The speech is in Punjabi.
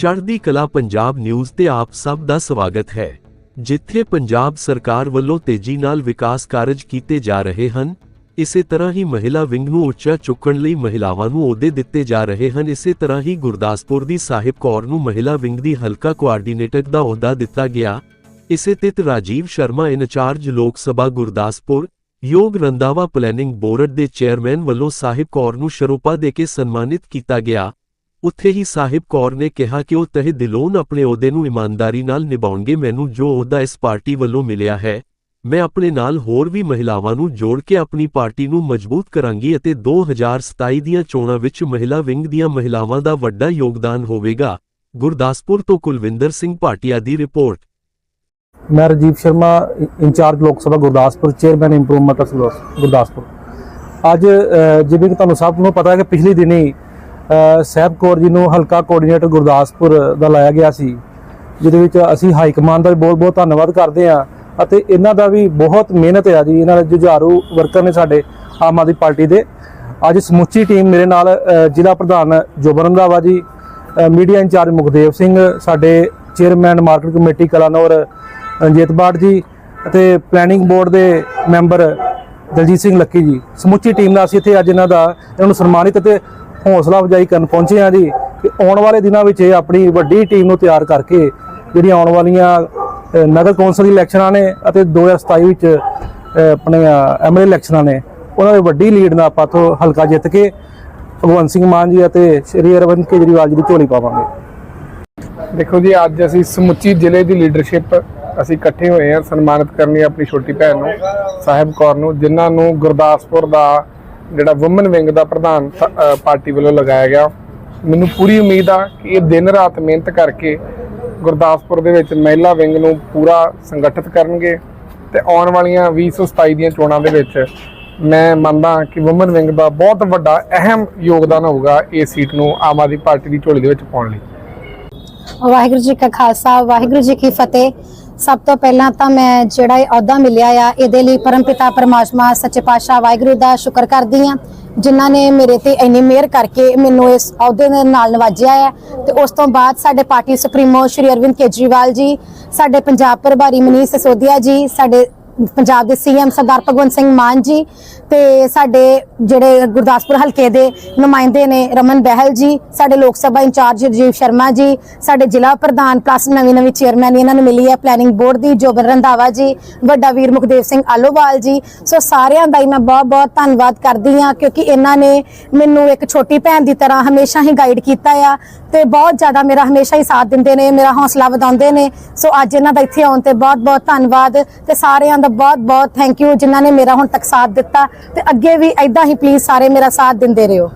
ਚੜ੍ਹਦੀ ਕਲਾ ਪੰਜਾਬ ਨਿਊਜ਼ ਤੇ ਆਪ ਸਭ ਦਾ ਸਵਾਗਤ ਹੈ, ਜਿੱਥੇ ਪੰਜਾਬ ਸਰਕਾਰ ਵੱਲੋਂ ਤੇਜ਼ੀ ਨਾਲ ਵਿਕਾਸ ਕਾਰਜ ਕੀਤੇ ਜਾ ਰਹੇ ਹਨ, ਇਸੇ ਤਰ੍ਹਾਂ ਹੀ ਮਹਿਲਾ ਵਿੰਗ ਨੂੰ ਉੱਚਾ ਚੁੱਕਣ ਲਈ ਮਹਿਲਾਵਾਂ ਨੂੰ ਅਹੁਦੇ ਦਿੱਤੇ ਜਾ ਰਹੇ ਹਨ, ਇਸੇ ਤਰ੍ਹਾਂ ਹੀ ਗੁਰਦਾਸਪੁਰ ਦੀ ਸਾਹਿਬ ਕੌਰ ਨੂੰ ਮਹਿਲਾ ਵਿੰਗ ਦੀ ਹਲਕਾ ਕੋਆਰਡੀਨੇਟਰ ਦਾ ਅਹੁਦਾ ਦਿੱਤਾ ਗਿਆ, ਇਸੇ ਤਿਤ ਰਾਜੀਵ ਸ਼ਰਮਾ ਇਨਚਾਰਜ ਲੋਕ ਸਭਾ ਗੁਰਦਾਸਪੁਰ, ਯੋਗ ਰੰਦਾਵਾ ਪਲੈਨਿੰਗ ਬੋਰਡ ਦੇ ਚੇਅਰਮੈਨ ਵੱਲੋਂ ਸਾਹਿਬ ਕੌਰ ਨੂੰ ਸ਼ਰੋਪਾ ਦੇ ਕੇ ਸਨਮਾਨਿਤ ਕੀਤਾ ਗਿਆ ਉੱਥੇ ਹੀ ਸਾਹਿਬ ਕੌਰ ਨੇ ਕਿਹਾ ਕਿ ਉਹ ਤਹਿ ਦਿਲੋਂ ਆਪਣੇ ਅਹੁਦੇ ਨੂੰ ਇਮਾਨਦਾਰੀ ਨਾਲ ਨਿਭਾਉਣਗੇ, ਮੈਨੂੰ ਜੋ ਅਹੁਦਾ ਇਸ ਪਾਰਟੀ ਵੱਲੋਂ ਮਿਲਿਆ ਹੈ, ਮੈਂ ਆਪਣੇ ਨਾਲ ਹੋਰ ਵੀ ਮਹਿਲਾਵਾਂ ਨੂੰ ਜੋੜ ਕੇ ਆਪਣੀ ਪਾਰਟੀ ਨੂੰ ਮਜ਼ਬੂਤ ਕਰਾਂਗੀ ਅਤੇ 2027 ਦੀਆਂ ਚੋਣਾਂ ਵਿੱਚ ਮਹਿਲਾ ਵਿੰਗ ਦੀਆਂ ਮਹਿਲਾਵਾਂ ਦਾ ਵੱਡਾ ਯੋਗਦਾਨ ਹੋਵੇਗਾ। ਗੁਰਦਾਸਪੁਰ ਤੋਂ ਕੁਲਵਿੰਦਰ ਸਿੰਘ ਭਾਟੀਆ ਦੀ ਰਿਪੋਰਟ। ਮੈਂ Rajiv Sharma, incharge Lok Sabha Gurdaspur, chairman improvement of Gurdaspur. ਅੱਜ ਜਿਵੇਂ ਕਿ ਤੁਹਾਨੂੰ ਸਭ ਨੂੰ ਪਤਾ ਹੈ ਕਿ ਪਿਛਲੇ ਦਿਨੀ ਸਾਹਿਬ ਕੌਰ ਜੀ ਨੂੰ ਹਲਕਾ ਕੋਆਰਡੀਨੇਟਰ ਗੁਰਦਾਸਪੁਰ ਦਾ ਲਾਇਆ ਗਿਆ ਸੀ, ਜਿਹਦੇ ਵਿੱਚ ਅਸੀਂ ਹਾਈ ਕਮਾਂਡ ਦਾ ਵੀ ਬਹੁਤ ਬਹੁਤ ਧੰਨਵਾਦ ਕਰਦੇ ਹਾਂ ਅਤੇ ਇਹਨਾਂ ਦਾ ਵੀ ਬਹੁਤ ਮਿਹਨਤ ਹੈ ਜੀ, ਇਹਨਾਂ ਦੇ ਜੁਝਾਰੂ ਵਰਕਰ ਨੇ ਸਾਡੇ ਆਮ ਆਦਮੀ ਪਾਰਟੀ ਦੇ। ਅੱਜ ਸਮੁੱਚੀ ਟੀਮ ਮੇਰੇ ਨਾਲ ਜ਼ਿਲ੍ਹਾ ਪ੍ਰਧਾਨ ਜੋਬਨ ਰੰਧਾਵਾ ਜੀ ਮੀਡੀਆ ਇੰਚਾਰਜ ਮੁਖਦੇਵ ਸਿੰਘ, ਸਾਡੇ chairman market committee Kalanaur Ranjit Bar ji ਅਤੇ ਪਲੈਨਿੰਗ ਬੋਰਡ ਦੇ ਮੈਂਬਰ ਦਲਜੀਤ ਸਿੰਘ ਲੱਕੀ ਜੀ। ਸਮੁੱਚੀ ਟੀਮ ਨਾਲ ਅਸੀਂ ਇੱਥੇ ਅੱਜ ਇਹਨਾਂ ਦਾ, ਇਹਨਾਂ ਨੂੰ ਸਨਮਾਨਿਤ ਅਤੇ ਹੌਸਲਾ ਅਫਜ਼ਾਈ ਕਰਨ ਪਹੁੰਚੇ ਹਾਂ ਜੀ ਕਿ ਆਉਣ ਵਾਲੇ ਦਿਨਾਂ ਵਿੱਚ ਇਹ ਆਪਣੀ ਵੱਡੀ ਟੀਮ ਨੂੰ ਤਿਆਰ ਕਰਕੇ ਜਿਹੜੀਆਂ ਆਉਣ ਵਾਲੀਆਂ ਨਗਰ ਕੌਂਸਲ ਦੀ ਇਲੈਕਸ਼ਨਾਂ ਨੇ ਅਤੇ 2027 ਵਿੱਚ ਅ, ਆਪਣੇ ਐਮਐਲਏ ਇਲੈਕਸ਼ਨਾਂ ਨੇ ਉਹਨਾਂ ਦੇ ਵੱਡੀ ਲੀਡ ਨਾਲ ਆਪਾਂ ਤੋਂ ਹਲਕਾ ਜਿੱਤ ਕੇ ਭਗਵੰਤ ਸਿੰਘ ਮਾਨ ਜੀ ਅਤੇ ਸ਼੍ਰੀ ਅਰਵਿੰਦ ਕੇਜਰੀਵਾਲ ਜੀ ਦੀ ਝੋਲੀ ਪਾਵਾਂਗੇ। ਦੇਖੋ ਜੀ ਅੱਜ ਅਸੀਂ ਸਮੁੱਚੀ ਜ਼ਿਲ੍ਹੇ ਦੀ ਲੀਡਰਸ਼ਿਪ ਅਸੀਂ ਇਕੱਠੇ ਹੋਏ ਹਾਂ ਸਨਮਾਨਿਤ ਕਰਨੀ ਆਪਣੀ ਛੋਟੀ ਭੈਣ ਨੂੰ ਸਾਹਿਬ ਕੌਰ ਨੂੰ ਜਿਨ੍ਹਾਂ ਨੂੰ ਗੁਰਦਾਸਪੁਰ ਦਾ ਜਿਹੜਾ ਔਮਨ ਵਿੰਗ ਦਾ ਪ੍ਰਧਾਨ ਪਾਰਟੀ ਵੱਲੋਂ ਲਗਾਇਆ ਗਿਆ। ਮੈਨੂੰ ਪੂਰੀ ਉਮੀਦ ਆ ਕਿ ਇਹ ਦਿਨ ਰਾਤ ਮਿਹਨਤ ਕਰਕੇ ਗੁਰਦਾਸਪੁਰ ਦੇ ਵਿੱਚ ਮਹਿਲਾ ਵਿੰਗ ਨੂੰ ਪੂਰਾ ਸੰਗਠਿਤ ਕਰਨਗੇ ਤੇ ਆਉਣ ਵਾਲੀਆਂ 2027 ਦੀਆਂ ਚੋਣਾਂ ਦੇ ਵਿੱਚ ਮੈਂ ਮੰਨਦਾ ਕਿ ਔਮਨ ਵਿੰਗ ਦਾ ਬਹੁਤ ਵੱਡਾ, ਅਹਿਮ ਯੋਗਦਾਨ ਹੋਊਗਾ ਇਸ ਸੀਟ ਨੂੰ ਆਮ ਆਦਮੀ ਪਾਰਟੀ ਦੀ ਝੋਲੀ ਦੇ ਵਿੱਚ ਪਾਉਣ ਲਈ। ਵਾਹਿਗੁਰੂ ਜੀ ਕਾ ਖਾਲਸਾ, ਵਾਹਿਗੁਰੂ ਜੀ ਕੀ ਫਤਿਹ। ਸਭ ਤੋਂ ਪਹਿਲਾਂ ਤਾਂ ਮੈਂ ਜਿਹੜਾ ਇਹ ਅਹੁਦਾ ਮਿਲਿਆ ਆ, ਇਹਦੇ ਲਈ ਪਰਮਪਿਤਾ ਪਰਮਾਤਮਾ, ਸੱਚੇ ਪਾਤਸ਼ਾਹ ਵਾਹਿਗੁਰੂ ਦਾ ਸ਼ੁਕਰ ਕਰਦੀ ਆ ਜਿਨ੍ਹਾਂ ਨੇ ਮੇਰੇ ਤੇ ਇੰਨੀ ਮਿਹਰ ਕਰਕੇ ਮੈਨੂੰ ਇਸ ਅਹੁਦੇ ਦੇ ਨਾਲ ਨਵਾਜਿਆ ਹੈ ਤੇ ਉਸ ਤੋਂ ਬਾਅਦ ਸਾਡੇ ਪਾਰਟੀ ਸੁਪਰੀਮੋ ਸ਼੍ਰੀ ਅਰਵਿੰਦ ਕੇਜਰੀਵਾਲ ਜੀ, ਸਾਡੇ ਪੰਜਾਬ ਪ੍ਰਭਾਰੀ ਮਨੀਸ਼ ਸਸੋਦੀਆ ਜੀ, ਸਾਡੇ ਪੰਜਾਬ ਦੇ ਸੀਐਮ ਸਰਦਾਰ ਭਗਵੰਤ ਸਿੰਘ ਮਾਨ ਜੀ ਤੇ ਸਾਡੇ ਜਿਹੜੇ ਗੁਰਦਾਸਪੁਰ ਹਲਕੇ ਦੇ ਨੁਮਾਇੰਦੇ ਨੇ ਰਮਨ ਬਹਿਲ ਜੀ, ਸਾਡੇ ਲੋਕ ਸਭਾ ਇੰਚਾਰਜ ਰਜੀਵ ਸ਼ਰਮਾ ਜੀ, ਸਾਡੇ ਜ਼ਿਲ੍ਹਾ ਪ੍ਰਧਾਨ ਪਲੱਸ ਨਵੀਂ ਨਵੀਂ ਚੇਅਰਮੈਨ ਇਹਨਾਂ ਨੂੰ ਮਿਲੀ ਹੈ ਪਲੈਨਿੰਗ ਬੋਰਡ ਦੀ, ਜੋਬਨ ਰੰਧਾਵਾ ਜੀ, ਵੱਡਾ ਵੀਰ ਮੁਖਦੇਵ ਸਿੰਘ ਆਲੋਵਾਲ ਜੀ। ਸੋ ਸਾਰਿਆਂ ਦਾ ਹੀ ਮੈਂ ਬਹੁਤ ਬਹੁਤ ਧੰਨਵਾਦ ਕਰਦੀ ਹਾਂ ਕਿਉਂਕਿ ਇਹਨਾਂ ਨੇ ਮੈਨੂੰ ਇੱਕ ਛੋਟੀ ਭੈਣ ਦੀ ਤਰ੍ਹਾਂ ਹਮੇਸ਼ਾ ਹੀ ਗਾਈਡ ਕੀਤਾ ਆ ਤੇ ਬਹੁਤ ਜ਼ਿਆਦਾ ਮੇਰਾ ਹਮੇਸ਼ਾ ਹੀ ਸਾਥ ਦਿੰਦੇ ਨੇ, ਮੇਰਾ ਹੌਸਲਾ ਵਧਾਉਂਦੇ ਨੇ। ਸੋ ਅੱਜ ਇਹਨਾਂ ਦਾ ਇੱਥੇ ਆਉਣ ਤੇ ਬਹੁਤ ਬਹੁਤ ਧੰਨਵਾਦ ਤੇ ਸਾਰਿਆਂ ਦਾ ਬਹੁਤ ਬਹੁਤ ਥੈਂਕ ਯੂ ਜਿਨ੍ਹਾਂ ਨੇ ਮੇਰਾ ਹੁਣ ਤੱਕ ਸਾਥ ਦਿੱਤਾ ਤੇ ਅੱਗੇ ਵੀ ਐਦਾਂ ਹੀ ਪਲੀਜ਼ ਸਾਰੇ ਮੇਰਾ ਸਾਥ ਦਿੰਦੇ ਰਹੋ।